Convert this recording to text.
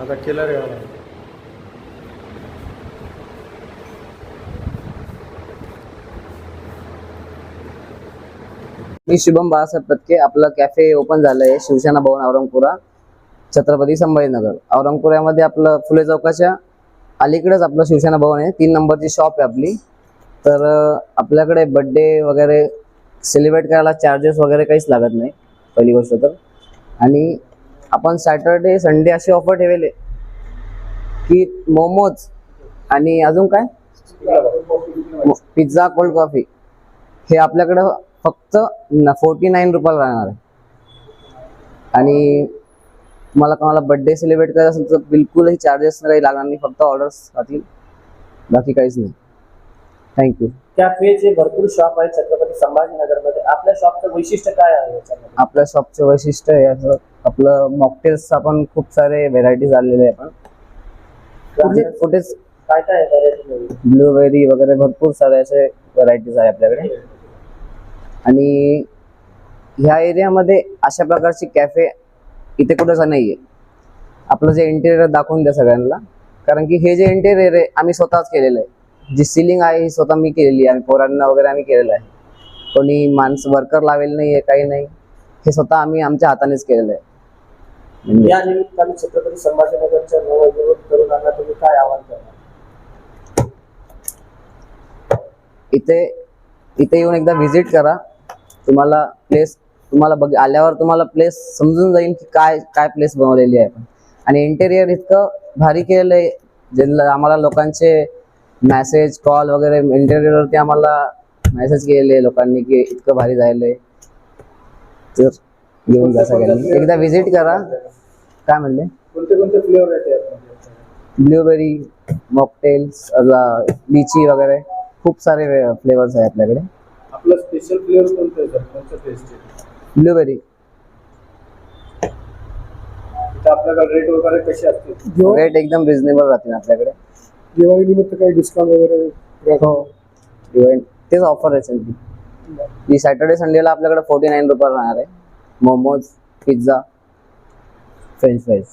आता केलर रे मी शुभम बाळासाहेब पत्के आपलं कॅफे ओपन झालं आहे शिवसेना भवन औरंगपुरा छत्रपती संभाजीनगर. औरंगपुऱ्यामध्ये आपलं फुले चौकाच्या अलीकडेच आपलं शिवसेना भवन आहे. तीन नंबरची शॉप आहे आपली. तर आपल्याकडे बड्डे वगैरे सेलिब्रेट करायला चार्जेस वगैरे काहीच लागत नाही पहिली गोष्ट तर. आणि आपण सॅटर्डे संडे अशी ऑफर ठेवले की मोमोज आणि अजून काय? पिझ्झा कोल्ड कॉफी हे आपल्याकडं फक्त फोर्टी नाईन रुपयाला राहणार आहे. आणि तुम्हाला कोणाला बर्थडे सेलिब्रेट करायचं असेल तर बिलकुलही चार्जेस काही लागणार नाही फक्त ऑर्डर्स राहतील. बाकी काहीच नाही. थँक्यू कॅफेचे भरपूर शॉप आहेत छत्रपती संभाजीनगरमध्ये. आपल्या शॉपचं वैशिष्ट्य काय आहे आपल्या शॉपचे वैशिष्ट्य आहे असं आपलं मॉकटेल्स आपण खूप सारे व्हेरायटीज आलेले आहे आपण कुठे कुठेच काय काय? ब्लूबेरी वगैरे भरपूर सारे असे व्हरायटीज आहे आपल्याकडे. आणि ह्या एरियामध्ये अशा प्रकारची कॅफे इथे कुठंच नाही आहे आपलं जे इंटेरियर दाखवून द्या सगळ्यांना. कारण की हे जे इंटेरियर आहे आम्ही स्वतःच केलेलं आहे. जी सिलिंग आहे ही स्वतः मी केलेली आहे. पोरांना वगैरे आम्ही केलेलं आहे. कोणी माणसं वर्कर लावेल नाही आहे काही नाही. हे स्वतः आम्ही आमच्या हातानेच केलेलं आहे. म्हणजे या निमित्ताने छत्रपती संभाजीनगरच्या नवयुवक तरुणांना तुम्ही काय आवाहन करणार? इथे इथे येऊन एकदा व्हिजिट करा. तुम्हाला प्लेस तुम्हाला बघ आल्यावर तुम्हाला प्लेस समजून जाईल की काय काय प्लेस बनवलेली आहे आपण. आणि इंटेरियर इतकं भारी केलेलं आहे ज्यांना आम्हाला लोकांचे मॅसेज कॉल वगैरे इंटेरियरवरती आम्हाला मेसेज केलेले लोकांनी की इतकं भारी झालेलं आहे तर येऊन जा सगळ्यांनी. एकदा व्हिजिट करा. काय म्हणले? कोणते कोणते फ्लेवर आहेत यामध्ये? ब्लूबेरी मॉकटेल्स लिची वगैरे. खूप सारे फ्लेवर्स आहे आपल्याकडे. आपलं स्पेशल फ्लेवर कोणतं आहे सर कोणतं टेस्ट आहे ब्लूबेरी इथं आपल्याकडे रेट वगैरे कसे असतील रेट एकदम रिझनेबल राहतील आपल्याकडे. दिवाळी निमित्त काही डिस्काउंट वगैरे हो तेच ऑफर आहे सॅटर्डे संडेला आपल्याकडे फोर्टी नाईन रुपये राहणार आहे. Momos pizza French fries